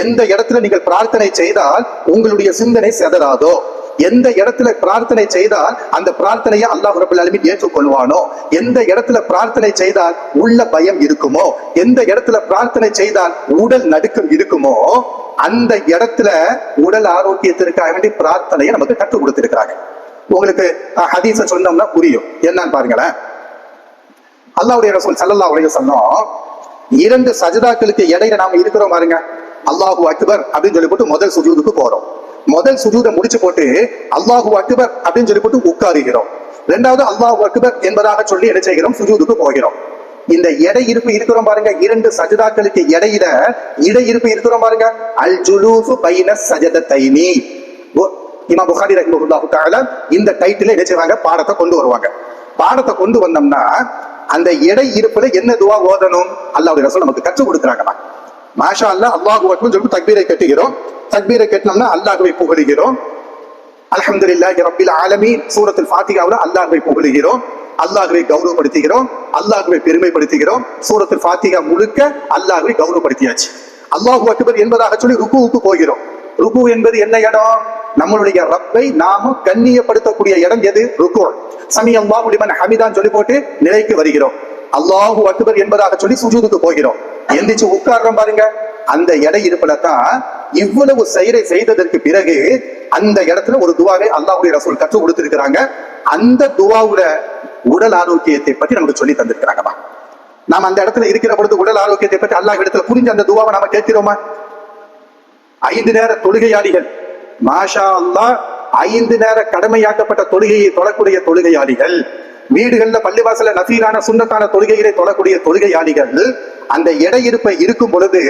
எந்த இடத்துல நீங்கள் பிரார்த்தனை செய்தால் உங்களுடைய சிந்தனை செதறாதோ? எந்த இடத்துல பிரார்த்தனை செய்தால் அந்த பிரார்த்தனையை அல்லாஹ் ரபுல் ஆலமீன் ஏற்றுக்கொள்வானோ? எந்த இடத்துல பிரார்த்தனை செய்தால் உள்ள பயம் இருக்குமோ? எந்த இடத்துல பிரார்த்தனை செய்தால் உடல் நடுக்கம் இருக்குமோ? அந்த இடத்துல உடல் ஆரோக்கியத்திற்காக வேண்டி பிரார்த்தனையை நமக்கு கற்றுக் கொடுத்திருக்கிறாங்க. உங்களுக்கு அஹ், ஹதீஸ சொன்னோம்னா புரியும். என்னன்னு பாருங்களேன். அல்லாவுடைய ரசூல் ஸல்லல்லாஹு அலைஹி சொன்னோம் இரண்டு சஜதாக்களுக்கு இடையில நாம இருக்கிறோம் பாருங்க. அல்லாஹு அக்பர் அப்படின்னு சொல்லி போட்டு முதல் சுஜூதுக்கு போறோம். முதல் சுஜூதை முடிச்சு போட்டு அல்லாஹு அக்பர் அப்படின்னு சொல்லி போட்டு உட்காருகிறோம். ரெண்டாவது அல்லாஹு அக்பர் என்பதாக சொல்லி என்ன செய்கிறோம்? சுஜூதுக்கு போகிறோம். இந்த எடை இருப்பு இருக்கிறோம் பாருங்க. இரண்டு சஜதாக்களுக்கு இடையில இடை இருப்பு இருக்கிறோம் பாருங்க. அல் ஜுலூசு பைன சஜதத்தைனி. இமா புகாரி ரஹிமஹுல்லாஹு தஆலா இந்த டைட்டில என்ன செய்வாங்க? பாடத்தை கொண்டு வருவாங்க. பாடத்தை கொண்டு வந்தோம்னா அந்த எடை இருப்புல என்ன துவா ஓதணும்? அல்லாஹ்வுடைய ரசூல் நமக்கு கற்றுக் கொடுக்குறாங்கம்மா. மாஷா அல்ல அல்லாஹு அக்பர் சொல்லி தக்பீரை கட்டுகிறோம். தக்பீரை கட்டினோம்னா அல்லாஹுவை புகழுகிறோம். அலமது இல்லாஹி ரபில் ஆலமி சூரத்தில் ஃபாத்திகாவில் அல்லாஹுவை புகழுகிறோம். அல்லாஹுவை கௌரவப்படுத்துகிறோம். அல்லாஹுவை பெருமைப்படுத்துகிறோம். சூரத்தில் ஃபாத்திகா முழுக்க அல்லாஹுவை கௌரவப்படுத்தியாச்சு. அல்லாஹு அக்பர் என்பதாக சொல்லி ருக்குவுக்கு போகிறோம். ருக்கு என்பது என்ன இடம்? நம்மளுடைய ரப்பை நாம கண்ணியப்படுத்தக்கூடிய இடம் எது? ருக்கு. சமி அல்லாஹ் ஹமிதான் சொல்லி போட்டு நிலைக்கு வருகிறோம். அல்லாஹு அக்பர் என்பதாக சொல்லி சுஜூதுக்கு போகிறோம். எந்திரிச்சு உட்கார்றோம் பாருங்க. அந்த எடை இருப்புல தான் இவ்வளவு செயலை செய்ததற்கு பிறகு அந்த இடத்துல ஒரு துவாவை அல்லாஹ்வுடைய ரசூல் கற்றுக் கொடுத்திருக்கிறாங்க. அந்த துவாவுல உடல் ஆரோக்கியத்தை பற்றி நமக்கு சொல்லி தந்திருக்கிறாங்கப்பா நாம் அந்த இடத்துல இருக்கிற பொழுது உடல் ஆரோக்கியத்தை பற்றி அல்லாஹ் இடத்துல புரிஞ்சு அந்த துவாவை நாம கேட்கிறோமா? ஐந்து நேர தொழுகையாளிகள். மாஷா அல்லாஹ் ஐந்து நேர கடமையாக்கப்பட்ட தொழுகையை தொழக்கூடிய தொழுகையாளிகள். வீடுகள்ல பள்ளிவாசல நசீரான சுண்ணத்தான தொழுகைகளை தொழக்கூடிய தொழுகையாளிகள். அந்த எடை இருப்பை இருக்கும் பொழுது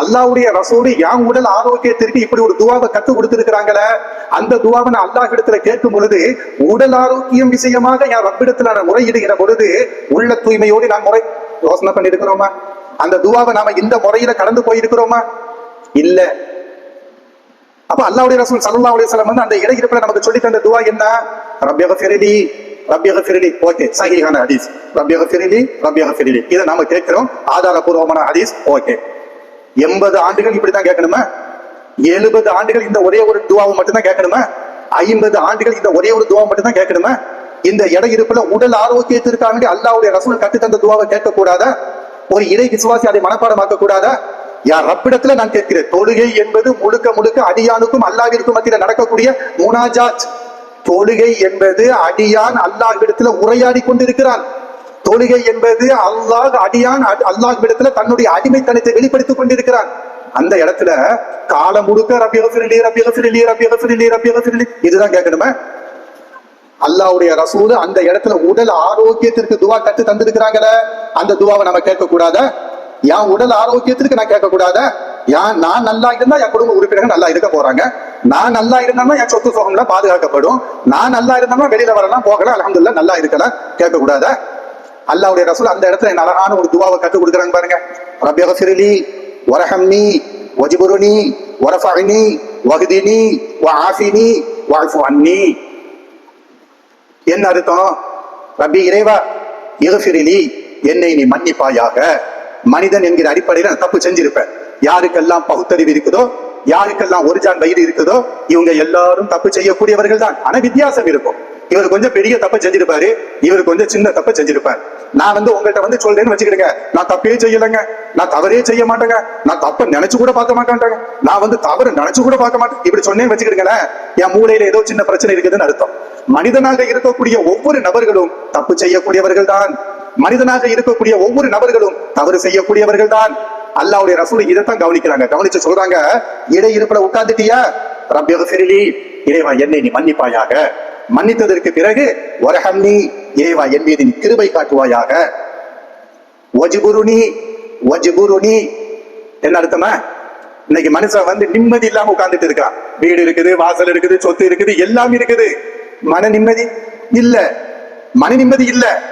அல்லாஹ்வுடைய ரசோடு யான் உடல் ஆரோக்கியத்திற்கு இப்படி ஒரு துவாவை கத்து கொடுத்திருக்கிறாங்களே? அந்த துவாவை நான் அல்லாஹ் இடத்துல கேட்கும் பொழுது உடல் ஆரோக்கியம் விஷயமாக என் ரப்பிடத்துல நான் முறையிடுகிற பொழுது உள்ள தூய்மையோடு நான் முறை யோசனை பண்ணிருக்கிறோமா அந்த துவாவை நாம இந்த முறையில கடந்து போயிருக்கிறோமா? இல்ல. அப்ப அல்லாவுடைய ரசூல் சல்லா அலைஹி வந்து அந்த இடையிருப்பில் நமக்கு சொல்லி தந்த துவா என்ன? ரப்பியக ஃபிரிலி ஃபிரிலி ஓகே சஹீஹான ஹதீஸ். ரப்பியக ஃபிரிலி ரப்பியக ஃபிரிலி இதை நாம கேட்கிறோம். ஆதாரபூர்வமான ஹதீஸ். ஓகே எண்பது ஆண்டுகள் இப்படி தான் கேட்கணுமா? எழுபது ஆண்டுகள் இந்த ஒரே ஒரு துவாவை மட்டும்தான் கேட்கணுமா? ஐம்பது ஆண்டுகள் இந்த ஒரே ஒரு துவாவை மட்டும்தான் கேட்கணுமா? இந்த இடம் இருப்புல உடல் ஆரோக்கியத்திற்காக வேண்டி அல்லாஹ்வுடைய ரசூல் கத்து தந்த துவாவை கேட்கக்கூடாதா? ஒரு இறை விசுவாசி அதை மனப்பாடமாக்க கூடாதா யார் ரப்பிடத்துல நான் கேட்கிறேன். தொழுகை என்பது முழுக்க முழுக்க அடியானுக்கும் அல்லாவிற்கும் மத்தியில் நடக்கக்கூடிய முனாஜாத். தொழுகை என்பது அடியான் அல்லாஹ்விடத்துல உரையாடி கொண்டிருக்கிறான். தொழுகை என்பது அல்லாஹ் அடியான் அல்லாஹ்விடத்துல தன்னுடைய அடிமைத்தனத்தை வெளிப்படுத்திக் கொண்டிருக்கிறான். அந்த இடத்துல காலம் முழுக்க ரபியகஃபிரிலி ரபியகஃபிரிலி ரபி ரபியகஃபிரிலி இதுதான் கேட்கணுமே? அல்லாஹ்வுடைய ரசூல் அந்த இடத்துல உடல் ஆரோக்கியத்திற்கு துவா கற்று தந்திருக்கிறாங்களே அந்த துவாவை நம்ம கேட்க கூடாத என் உடல் ஆரோக்கியத்திற்கு நான் கேட்க கூடாத ஏன் நான் நல்லா இருந்தா என் குடும்ப உறுப்பினர்கள் நல்லா இருக்க போறாங்க. நான் நல்லா இருந்தோம்னா என் சொத்து சுகம்ல பாதுகாக்கப்படும். நான் நல்லா இருந்தோம்னா வெளியில வரலாம் போகலாம் அலமதுல்லா நல்லா இருக்கலாம் கேட்க அல்லாவுடைய அல்லாஹ்வுடைய ரசூல் அந்த இடத்துல என் அழகான ஒரு துவாவை கற்றுக் கொடுக்குறாங்க பாருங்க. ரப்பியகஃபிரிலி வரஹம்னி வஜிபுருனி வரஃபஅனி வகுதினி வஆஃபினி வஅஃபு அன்னி. என்ன அர்த்தம்? ரபி இறைவா இகஃபிரிலி என்னை நீ மன்னிப்பாயாக. மனிதன் என்கிற அடிப்படையில் நான் தப்பு செஞ்சிருப்பேன். யாருக்கெல்லாம் பகுத்தறிவு இருக்குதோ யாருக்கெல்லாம் ஒரு ஜான் வயிறு இருக்குதோ இவங்க எல்லாரும் தப்பு செய்யக்கூடியவர்கள் தான் ஆனா வித்தியாசம் இருக்கும். இவர் கொஞ்சம் பெரிய தப்பை செஞ்சிருப்பாரு இவர் கொஞ்சம் சின்ன தப்பை செஞ்சிருப்பார். நான் வந்து உங்கள்கிட்ட வந்து சொல்றேன்னு வச்சுக்கிடுங்க. நான் தப்பே செய்யலைங்க. நான் தவறே செய்ய மாட்டேங்க. நான் தப்ப நினைச்சு கூட பார்க்க மாட்டேன்ட்டாங்க. நான் வந்து தவறு நினைச்சு கூட பார்க்க மாட்டேன். இப்படி சொன்னேன்னு வச்சுக்கிடுங்களேன். என் மூளையில ஏதோ சின்ன பிரச்சனை இருக்குதுன்னு அர்த்தம். மனிதனாக இருக்கக்கூடிய ஒவ்வொரு நபர்களும் தப்பு செய்யக்கூடியவர்கள் தான் மனிதனாக இருக்கக்கூடிய ஒவ்வொரு நபர்களும் தவறு செய்யக்கூடியவர்கள் தான் அல்லாவுடைய ரசூல் இதைத்தான் கவனிக்கிறாங்க. கவனிச்சு சொல்றாங்க இடை உட்கார்ந்துட்டியா? ரப்பியோக ரப்பியகஃபிரிலி இறைவா என்னை நீ மன்னிப்பாயாக. மன்னித்ததற்கு பிறகு வரஹம்னி இறைவா என் மீது நீ கிருபை காட்டுவாயாக. ஒஜிபுருணி ஒஜிபுருணி என்ன அர்த்தமா? இன்னைக்கு மனுஷன் வந்து நிம்மதி இல்லாம உட்கார்ந்துட்டு இருக்கான். வீடு இருக்குது வாசல் இருக்குது சொத்து இருக்குது எல்லாம் இருக்குது. மன நிம்மதி இல்ல. மன நிம்மதி இல்ல.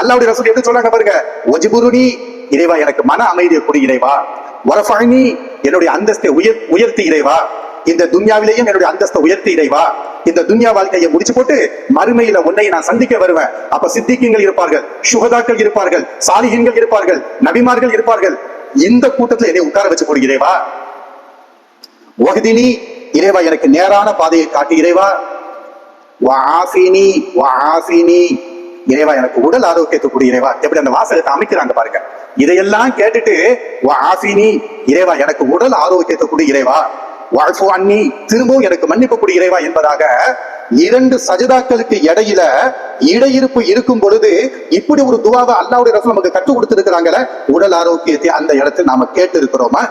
அல்லாவுடைய ரசூல் எப்படி சொல்றாங்க பாருங்க? ஒஜிபுருணி இறைவா எனக்கு மன அமைதியை கொடு இறைவா. வரஃபாயினி என்னுடைய அந்தஸ்தை உயர் உயர்த்தி இறைவா. இந்த துன்யாவிலேயும் என்னுடைய அந்தஸ்தை உயர்த்தி இறைவா. இந்த துன்யா வாழ்க்கையை முடிச்சு போட்டு மறுமையில உன்னை நான் சந்திக்க வருவேன். அப்ப சித்திகங்கள் இருப்பார்கள் சுகதாக்கள் இருப்பார்கள் சாலிகங்கள் இருப்பார்கள் நபிமார்கள் இருப்பார்கள். இந்த கூட்டத்துல என்னை உட்கார வச்சு போடு இறைவா. இறைவா எனக்கு நேரான பாதையை காட்டு இறைவா. வஆஃபினி வஆஃபினி. இறைவா எனக்கு உடல் ஆரோக்கியத்தை கொடு இறைவா. எப்படி அந்த வாசகத்தை அமைக்கிறாங்க பாருங்க. இதையெல்லாம் கேட்டுட்டு இறைவா எனக்கு உடல் ஆரோக்கியத்தை கொடு இறைவா. வாழ்ஃபு அன்னி திரும்பவும் எனக்கு மன்னிப்பு கொடு இறைவா என்பதாக இரண்டு சஜிதாக்களுக்கு இடையில இடையிருப்பு இருக்கும் பொழுது இப்படி ஒரு துவாவை அல்லாவுடைய ரசம் நமக்கு கற்றுக் கொடுத்திருக்கிறாங்களே உடல் ஆரோக்கியத்தை அந்த இடத்தில் நாம கேட்டு இருக்கிறோமா